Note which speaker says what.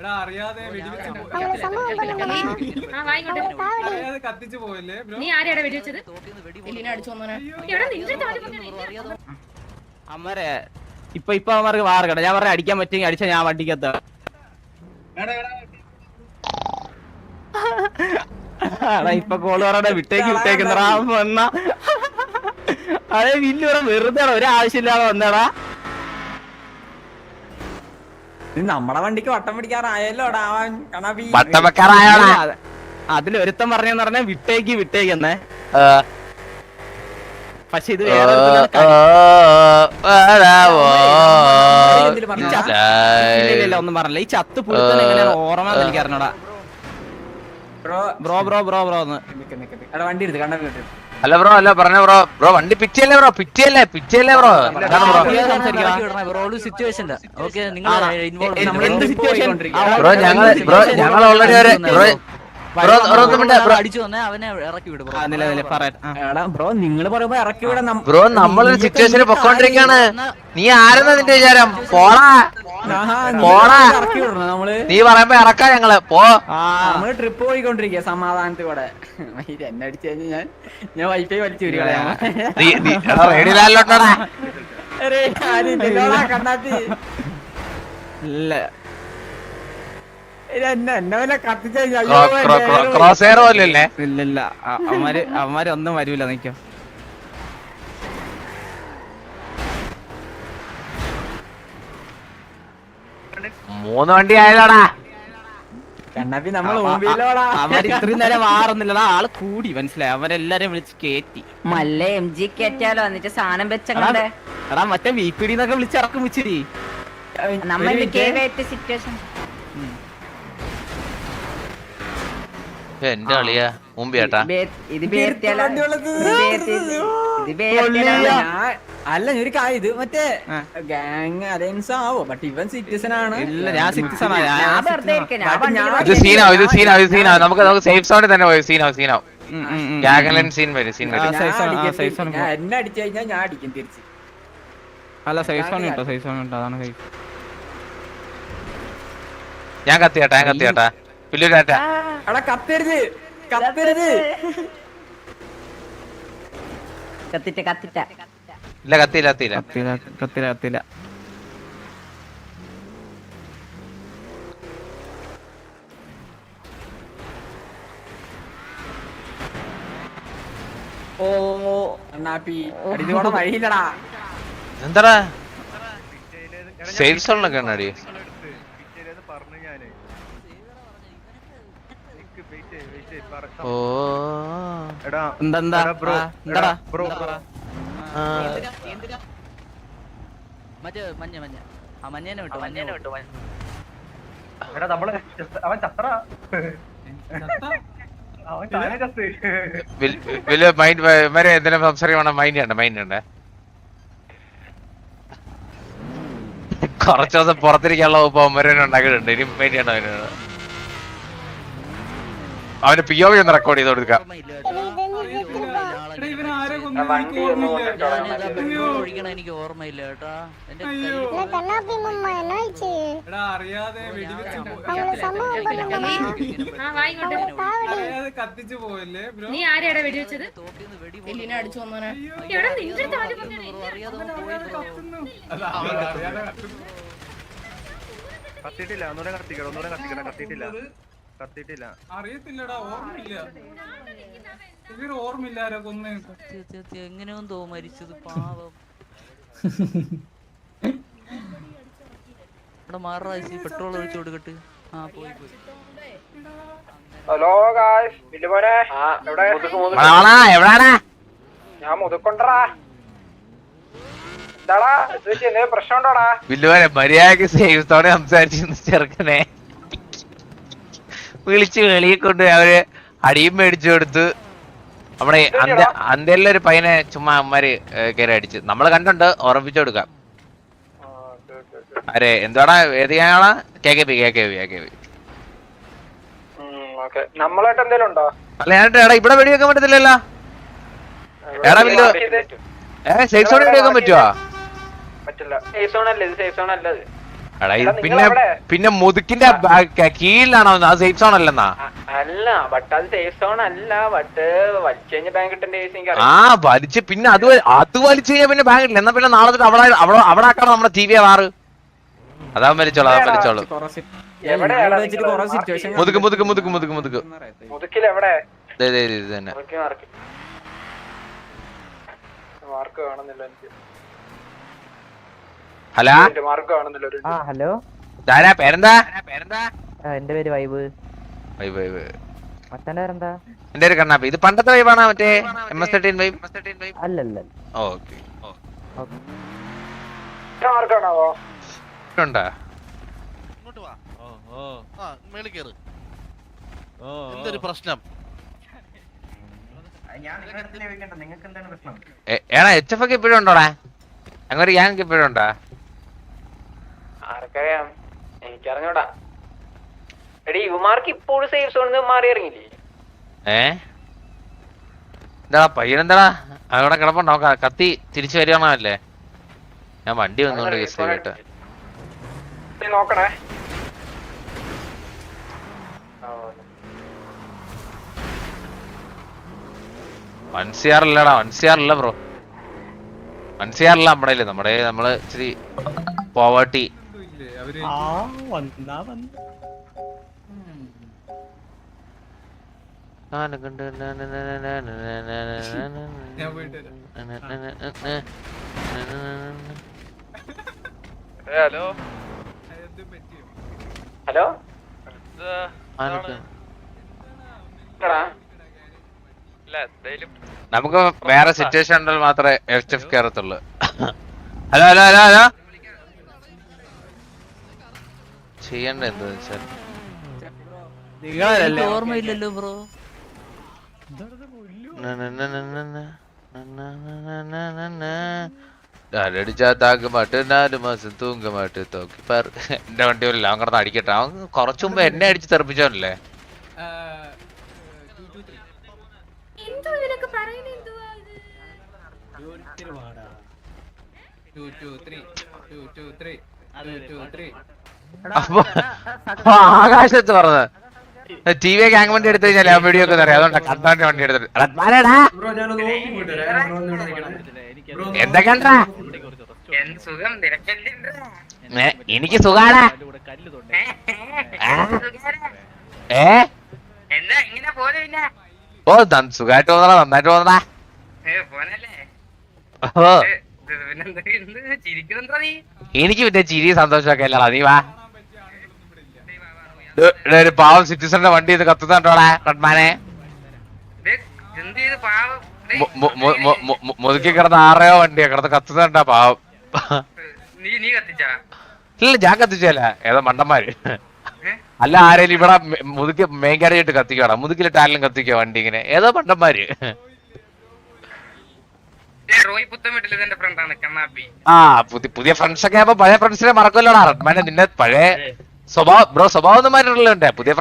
Speaker 1: എടാ അറിയാതെ വെടിവെച്ച് പോ-
Speaker 2: അവൾ സംഭവം.
Speaker 3: ആ വായിക്കോട്ടെ.
Speaker 2: അവൾ കാവടി.
Speaker 1: അറിയാതെ കത്തിച്ചു പോയല്ലേ ബ്രോ?
Speaker 3: നീ ആരെയാടാ വെടിവെച്ചത്?
Speaker 4: എലിനെ അടിച്ചു വന്നോനെ
Speaker 3: എടാ നിന്റെ താലി
Speaker 5: അമ്മരെ ഇപ്പൊ ഇപ്പൊ അവന്മാർക്ക് വാർക്കട്ടെ ഞാൻ പറഞ്ഞ അടിക്കാൻ പറ്റുമെങ്കിൽ അടിച്ച ഞാൻ വണ്ടിക്കത്ത ഇപ്പൊ കോൾ പറയണ വിട്ടേക്ക് വിട്ടേക്കുന്നടാ വന്ന. അതെ വില്ലു പറ വെറുതെ ഒരാവശ്യമില്ലാതെ വന്നടാ.
Speaker 6: നമ്മടെ വണ്ടിക്ക് വട്ടം പിടിക്കാറായല്ലോ
Speaker 7: വട്ടം വെക്കാറായോടാ.
Speaker 5: അതിൽ ഒരുത്തൻ പറഞ്ഞെന്ന് പറഞ്ഞ വിട്ടേക്ക് വിട്ടേക്ക്
Speaker 7: എന്നേ.
Speaker 5: പക്ഷെ ഇത് വേറെ ഒന്നും പറഞ്ഞില്ല. ഈ ചത്ത് പുഴുത്തൻ എങ്ങനെയാണ് ഓർമ്മ എനിക്ക്
Speaker 6: bro
Speaker 5: bro bro bro bro
Speaker 6: വണ്ടി എടുത്ത് കണ്ടു
Speaker 7: അല്ല ബ്രോ അല്ല പറഞ്ഞ ബ്രോ. ബ്രോ വണ്ടി പിറ്റിയല്ലേ ബ്രോ? പിറ്റിയല്ലേ? പിറ്റിയല്ലേ ബ്രോ? ബ്രോ?
Speaker 5: ഞങ്ങൾ
Speaker 8: സിറ്റുവേഷനില്ല ഓക്കെ നിങ്ങൾ
Speaker 5: ആണോ?
Speaker 6: നമ്മൾ
Speaker 5: എന്ത്
Speaker 6: എന്ത്
Speaker 7: ബ്രോ ഞങ്ങൾ ബ്രോ ഞങ്ങൾ ഓൾറെഡി ഒരു ബ്രോ ബ്രോ ബ്രോ ബ്രോ.
Speaker 8: അടിച്ചു വന്നേ ഇറക്കി വിടും
Speaker 5: ആ, നില നില പറയാം ആ.
Speaker 6: എടാ ബ്രോ നിങ്ങൾ പറയുമ്പോ ഇറക്കി വിടാം നം-
Speaker 7: ബ്രോ നമ്മളൊരു സിറ്റുവേഷനിൽ പൊക്കോണ്ടിരിക്കാണ്. നീ ആരെന്നാ നിന്റെ വിചാരം?
Speaker 6: നിങ്ങൾ
Speaker 7: പോടാ. നീ പറയുമ്പോ ഇറക്കാ ഞങ്ങൾ. പോ.
Speaker 6: നമ്മൾ ട്രിപ്പ് പോയിക്കൊണ്ടിരിക്കുക സമാധാനത്തോടെ എന്നെ അടിച്ചു കഴിഞ്ഞാൽ ഞാൻ ഞാൻ വൈഫൈ വലിച്ചു വരിക
Speaker 7: നീ നീ എടാ റേഡിയോയിലോട്ടാടാ
Speaker 6: കണ്ണാത്തി?
Speaker 5: ഇല്ല.
Speaker 7: ക്രോസ് എയർ പോലും ഇല്ലേ
Speaker 5: ഇല്ല. ഇല്ല അവന്മാര് അവന്മാര് ഒന്നും വരൂല നിക്കോ.
Speaker 7: മൂന്ന് വണ്ടി ആയതാടാ
Speaker 6: കണ്ണാപ്പി നമ്മൾ
Speaker 5: അവർ ഇത്രയും നേരം മാറുന്നില്ലടാ ആൾ കൂടി മനസ്സിലായി? അവരെല്ലാരും വിളിച്ച് കേറ്റി.
Speaker 4: മല്ല എം ജി കേറ്റാലോ എന്നിട്ട് സാധനം വെച്ചങ്ങടെ
Speaker 5: എടാ മറ്റേ ഡി എന്നൊക്കെ വിളിച്ച് ഇറക്കും വെച്ചിരി
Speaker 4: നമ്മ സിറ്റുവേഷൻ
Speaker 7: എന്റെ കളിയാ മുമ്പ് ചേട്ടാ
Speaker 4: ഇത്
Speaker 6: വണ്ടി ഉള്ളത്.
Speaker 4: ഇത്
Speaker 6: അല്ല ഞാൻ ഒരു കാര്യം ഇത് മറ്റേ ഗാങ് അലയൻസ് ആവോ? ബട്ട് ഇവൻ സിറ്റിസൺ ആണ്.
Speaker 5: ഇല്ല ഞാൻ സിറ്റിസൺ
Speaker 7: ഇത് സീനാവും ഇത് സീനാവും ഇത് സീനാവും നമുക്ക് നമുക്ക് സേഫ് സോണിൽ തന്നെ പോയി സീനാവും സീനാവും
Speaker 5: ഞാൻ
Speaker 7: ഗാഗലൻ സീൻ വരും സീൻ വരും.
Speaker 6: എന്നെ അടിച്ചു കഴിഞ്ഞാൽ ഞാൻ അടിക്കും തിരിച്ച്.
Speaker 5: അല്ല സേഫ് സോൺ കേട്ടോ സേഫ് സോൺ കേട്ടോ അതാണ്
Speaker 7: ഞാൻ കത്തിയാട്ടാ ഞാൻ കത്തിയാട്ടാ. പില്ലൂരാറ്റാ
Speaker 6: എടാ കത്തരുത് കത്തരുത്.
Speaker 4: കത്തിട്ട കത്തിട്ട.
Speaker 7: ഇല്ല കത്തിയില്ല കത്തിയില്ല
Speaker 5: കത്തില്ല കത്തില്ല കത്തില്ല
Speaker 6: ഓ അണ്ണാപ്പി. അടിച്ചോടെ വഴിയില്ലടാ.
Speaker 7: എന്താടാ? സേഫ് സോണിലൊക്കെ കണ്ണാടി. ഓ.
Speaker 5: എന്താ എന്താ? ബ്രോ എന്താടാ
Speaker 7: ആ.
Speaker 8: മറ്റേ മഞ്ഞ മഞ്ഞ. ആ മഞ്ഞേനെ വിട്ടു മഞ്ഞേനെ വിട്ടു.
Speaker 7: വിൽ- വലിയ മൈൻഡ് വരെ എന്തെങ്കിലും സംസാരിക്കണം? മൈൻഡ് ഉണ്ട് മൈൻഡ് ഉണ്ട് കുറച്ച് ദിവസം പുറത്തിരിക്കാനുള്ള വകുപ്പ് അവന്മാരെ ഉണ്ടാക്കിയിട്ടുണ്ട്. ഇനി മൈൻഡ് ചെയ്യണ്ട അവന് അവന് പി ഒ വി ഒന്ന് റെക്കോർഡ് ചെയ്ത് കൊടുക്കാം
Speaker 8: ഓർമ്മയില്ല
Speaker 2: എടി, ഇതെന്ത്
Speaker 1: എടാ, വണ്ടി ഒന്ന്
Speaker 8: ഒഴിക്കണ എനിക്ക് ഓർമ്മയില്ല കേട്ടോ.
Speaker 1: കത്തിച്ചു പോയല്ലേ
Speaker 3: നീ ആരെയാടാ വെടിവെച്ചത്?
Speaker 4: എല്ലിനെ അടിച്ചു വന്നോനെ
Speaker 9: കത്തിയിട്ടില്ല ഒന്നുകൂടെ കത്തിക്കണം ഒന്നുകൂടെ കത്തിക്കണം കത്തിട്ടില്ല കത്തിട്ടില്ല
Speaker 1: അറിയത്തില്ലടാ ഓർമ്മയില്ല. ഇവർ ഓർമ്മയില്ല ആരാ കൊന്നേ
Speaker 8: എങ്ങനെയോ തോ മരിച്ചത് പാവം. ഇവിടെ മാറാ പെട്രോൾ ഒഴിച്ചു കൊടുക്കട്ട്. ആ പോയി പോയി.
Speaker 6: ഹലോ ഗായ്സ് എവിടെ?
Speaker 7: എവിടാടാ?
Speaker 6: ഞാൻ മുതുക്കൊണ്ടടാ. എന്താടാ ഇത് വെച്ച് എന്തെങ്കിലും പ്രശ്നം ഉണ്ടോടാ
Speaker 7: വില്ലുവരെ മര്യാദയ്ക്ക് സംസാരിച്ചിരുന്ന ചെറുക്കനെ. വിളിച്ച് വെളിയെ കൊണ്ട് അവർ അടിയും മേടിച്ചു കൊടുത്ത് നമ്മുടെ അന്ത്യ ഒരു പയ്യനെ ചുമ്മാ അമ്മമാര് കയറി അടിച്ച്. നമ്മൾ കണ്ടുണ്ട് ഉറപ്പിച്ചു കൊടുക്കാം. അരെ എന്താണ് ഏത് ഞാനാ K K P K K P K K P. അല്ല ഞാൻ എടാ ഇവിടെ വെടി വെക്കാൻ പറ്റത്തില്ലല്ലോ എടാ വില്ല ഏ സേഫ് സോൺ വെടി വെക്കാൻ പറ്റുവാ?
Speaker 6: പറ്റില്ല. സേഫ് സോൺ അല്ല ഇത് സേഫ് സോൺ അല്ല ഇത്.
Speaker 7: പിന്നെ പിന്നെ മുതുക്കിന്റെ കീഴിലാണോ? അത് സേഫ് സോൺ അല്ലെന്നാ?
Speaker 6: അല്ല ബട്ട് അത് സേഫ് സോൺ അല്ല ബട്ട് വലിച്ചു കഴിഞ്ഞ ബാങ്ക് കിട്ടേണ്ട
Speaker 7: ആ വലിച്ച് പിന്നെ അത് അത് വലിച്ചു കഴിഞ്ഞാൽ പിന്നെ ബാങ്ക് ഇല്ല. എന്നാ പിന്നെ നാളെ തൊട്ട് അവിടെ അവിടെ അവിടെ ആക്കണം നമ്മുടെ ടി വി മാറ് അതാ മരിച്ചോളൂ അതാ മരിച്ചോളൂ
Speaker 6: വെച്ചിട്ട് കുറെ സിറ്റുവേഷൻ
Speaker 7: മുതുക്ക് മുതുക്ക് മുതുക്ക് മുതുക്ക് മുതുക്ക്.
Speaker 6: മുതുക്കിൽ എവിടെ
Speaker 7: ദേ, ദേ, ദേ, ഇത് തന്നെ.
Speaker 6: മാർക്ക് മാർക്ക് കാണുന്നില്ല എനിക്ക്.
Speaker 7: ഹലോ?
Speaker 4: ആ ഹലോ?
Speaker 7: ഇതാരാ? പേരെന്താ? പേരെന്താ
Speaker 4: എന്റെ പേര് വൈബ്.
Speaker 7: Vibe vibe.
Speaker 4: മച്ചാന്റെ പേരെന്താ?
Speaker 7: എന്റെ പേര് കണ്ണാപ്പി. ഇത് പണ്ടത്തെ വൈബാണോ മറ്റേ എം എസ് തേർട്ടീൻ വൈബ്?
Speaker 4: അല്ലല്ല.
Speaker 7: ഓക്കെ. ഉണ്ടാ?
Speaker 8: ഇങ്ങോട്ട് വാ. ആ മേളിൽ കയറ് എന്തൊരു പ്രശ്നം?
Speaker 7: എ- എടാ എച്ച് എഫ് ഒക്കെ ഇപ്പോഴും ഉണ്ടോടാ? അങ്ങനെ ഗ്യാങ് ഇപ്പോഴും ഉണ്ടാ?
Speaker 6: ആർക്കറിയാം. എനിക്കറിഞ്ഞൂടാ. എടി ഇവമാർക്ക് ഇപ്പോഴും സേഫ് സോണിൽ നിന്ന് മാറി ഇറങ്ങില്ലേ
Speaker 7: ഏ? എന്താടാ പയ്യനെന്താടാ അവിടെ കിടപ്പുണ്ടോ. കത്തി തിരിച്ചു വരികയാണല്ലേ ഞാൻ വണ്ടി വന്നുകൊണ്ട് കേസ് കേട്ട്
Speaker 6: നോക്കണേ.
Speaker 7: One C R one C R bro. One C R നമ്മുടെ. നമ്മുടെ നമ്മൾ ഇച്ചിരി പോവർട്ടി
Speaker 1: ഇല്ലേ? അവർ ഞാൻ പോയിട്ട് വരാം. എന്തും? പറ്റിയോ
Speaker 6: ഹലോ
Speaker 7: നമുക്ക് വേറെ സിറ്റുവേഷൻ ഉണ്ടെങ്കിൽ മാത്രമേ എഫ് എഫ് കയറത്തുള്ളൂ ഹലോ ഹലോ ഹലോ ഹലോ? ചെയ്യണ്ട എന്താ വെച്ചാൽ
Speaker 8: എനിക്ക് ഓർമ്മയില്ലല്ലോ ബ്രോ
Speaker 7: അടിച്ചാ താക്ക് മാട്ട് നാല് മാസം തൂങ്ക മാട്ട് തോക്കി പാർ എന്റെ വണ്ടി ഒരു ലോങ് കിടന്ന് അടിക്കട്ടെ അവൻ കുറച്ചു മുമ്പ് എന്നെ അടിച്ച് തെറിപ്പിച്ചോനല്ലേ
Speaker 1: ആ, two, two, three.
Speaker 3: എന്തോ ഇതിനൊക്കെ പറയുന്നത് എന്തുവാ ഇത്
Speaker 1: Two, two, three. Two, two, three.
Speaker 7: അപ്പൊ ആകാശത്ത് പറഞ്ഞത്. ടി വി ഗ്യാങ് വണ്ടി എടുത്തു കഴിഞ്ഞാൽ ആ വീഡിയോ ഒക്കെ അറിയാം അതുകൊണ്ട് കത്താന്റെ വണ്ടി എടുത്തിട്ട്.
Speaker 6: നിരക്കല്ലേ
Speaker 7: എനിക്ക് സുഖാടാ ആ? ഏ
Speaker 6: പിന്നെ.
Speaker 7: ഓ സുഖായിട്ട് പോന്നാ നന്നായിട്ട് തോന്നടാ
Speaker 6: പോനല്ലേ
Speaker 7: ഓ.
Speaker 6: പിന്നെന്താ എന്ത് ചിരിക്കുന്നെന്താ നീ?
Speaker 7: എനിക്ക് പിന്നെ ചിരി സന്തോഷമൊക്കെ അല്ലടാ. നീ വാ. ഒരു പാവം സിറ്റിസന്റെ വണ്ടി ഇത്
Speaker 6: കത്തുന്നോടാ
Speaker 7: മു- മുതുക്കി കിടന്ന ആറയോ വണ്ടിയാ കിടന്ന് കത്തുന്നുണ്ടാ പാവം. ഇല്ല ഞാൻ കത്തിച്ചല്ല ഏതാ മണ്ടന്മാര്. അല്ല ആരേലും ഇവിടെ മുതുക്കി മെയിൻ കാര്യം കത്തിക്കോടാ മുതുക്കിലിട്ട് ടാലും കത്തിക്കോ വണ്ടി ഇങ്ങനെ? ഏതോ മണ്ടന്മാര്. ആ പുതിയ പുതിയ ഫ്രണ്ട്സ് ഒക്കെ ആകുമ്പോ പഴയ ഫ്രണ്ട്സിനെ മറക്കുമല്ലോടാ റഡ്മാനെ നിന്നെ പഴയ സ്വഭാവം ബ്രോ സ്വഭാവം ഒന്നും മാറിയിട്ടില്ല പുതിയ friends